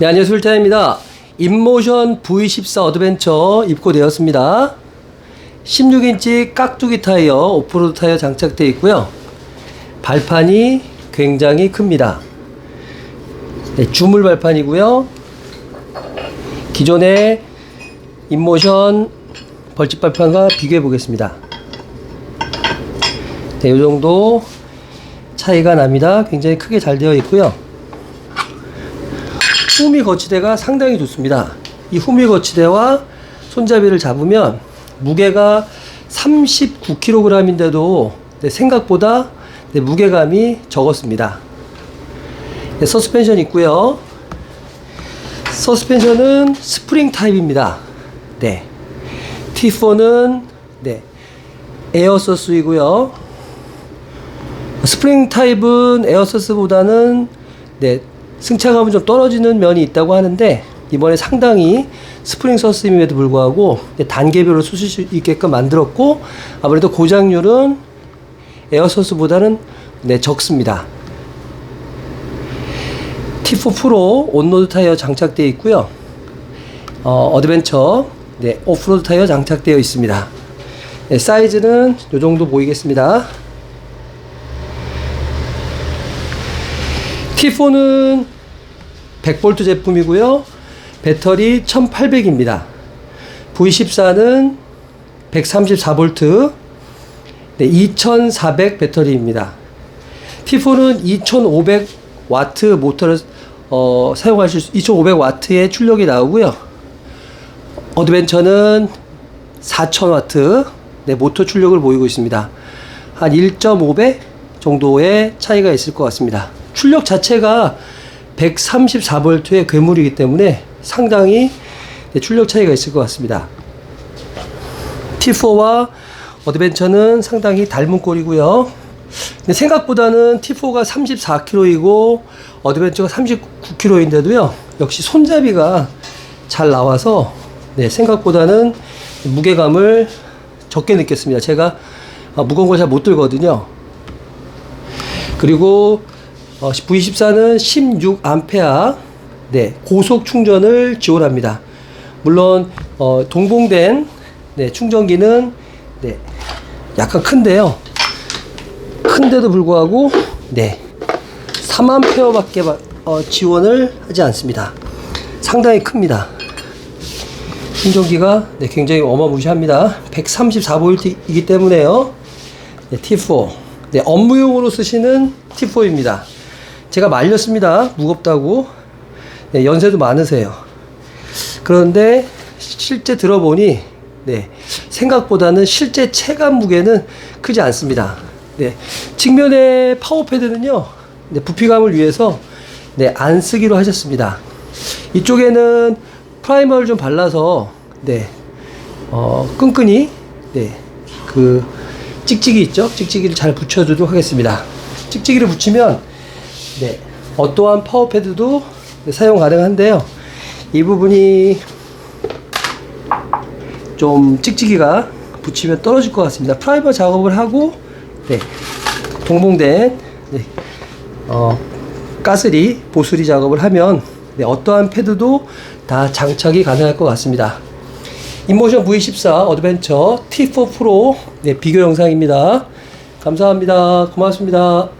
네, 안녕하세요. 술타입니다. 인모션 V14 어드벤처 입고되었습니다. 16인치 깍두기 타이어, 오프로드 타이어 장착되어 있고요. 발판이 굉장히 큽니다. 네, 주물 발판이고요. 기존의 인모션 벌집 발판과 비교해 보겠습니다. 네, 이 정도 차이가 납니다. 굉장히 크게 잘 되어 있고요. 후미 거치대가 상당히 좋습니다. 이 후미 거치대와 손잡이를 잡으면 무게가 39kg인데도 생각보다 네, 무게감이 적었습니다. 네, 서스펜션 있고요. 서스펜션은 스프링 타입입니다. 네. T4는 네. 에어서스이고요. 스프링 타입은 에어서스보다는 네, 승차감은 좀 떨어지는 면이 있다고 하는데 이번에 상당히 스프링 서스임에도 불구하고 단계별로 쓰실 수 있게끔 만들었고 아무래도 고장률은 에어서스보다는 네, 적습니다. T4 프로 온로드 타이어 장착되어 있고요. 어, 어드벤처 네, 오프로드 타이어 장착되어 있습니다. 네, 사이즈는 이 정도 보이겠습니다. T4는 100V 제품이고요. 배터리 1800입니다. V14는 134V, 네, 2400 배터리입니다. T4는 2500W 모터를 어, 사용하실 수, 2500W의 출력이 나오고요. 어드벤처는 4000W 네, 모터 출력을 보이고 있습니다. 한 1.5배 정도의 차이가 있을 것 같습니다. 출력 자체가 134V의 괴물이기 때문에 상당히 네, 출력 차이가 있을 것 같습니다. T4와 어드벤처는 상당히 닮은 꼴이고요. 근데 생각보다는 T4가 34kg이고 어드벤처가 39kg인데도요. 역시 손잡이가 잘 나와서 네, 생각보다는 무게감을 적게 느꼈습니다. 제가 아, 무거운 걸 잘 못 들거든요. 그리고 어, V14는 16A 네, 고속 충전을 지원합니다. 물론 어, 동봉된 네, 충전기는 네, 약간 큰데요. 큰데도 불구하고 네, 3A밖에 어, 지원을 하지 않습니다. 상당히 큽니다. 충전기가 네, 굉장히 어마무시합니다. 134V이기 때문에요. 네, T4 네, 업무용으로 쓰시는 T4입니다. 제가 말렸습니다. 무겁다고. 네, 연세도 많으세요. 그런데 실제 들어보니 네, 생각보다는 실제 체감 무게는 크지 않습니다. 네, 측면의 파워 패드는요. 네, 부피감을 위해서 네, 안 쓰기로 하셨습니다. 이쪽에는 프라이머를 좀 발라서 네, 어, 끈끈이 네, 그 찍찍이 있죠? 찍찍이를 잘 붙여주도록 하겠습니다. 찍찍이를 붙이면 네, 어떠한 파워 패드도 네, 사용 가능한데요. 이 부분이 좀 찍찍이가 붙이면 떨어질 것 같습니다. 프라이머 작업을 하고 네, 동봉된 네, 어, 가스리 보수리 작업을 하면 네, 어떠한 패드도 다 장착이 가능할 것 같습니다. 인모션 V14 어드벤처 T4 프로 네, 비교 영상입니다. 감사합니다. 고맙습니다.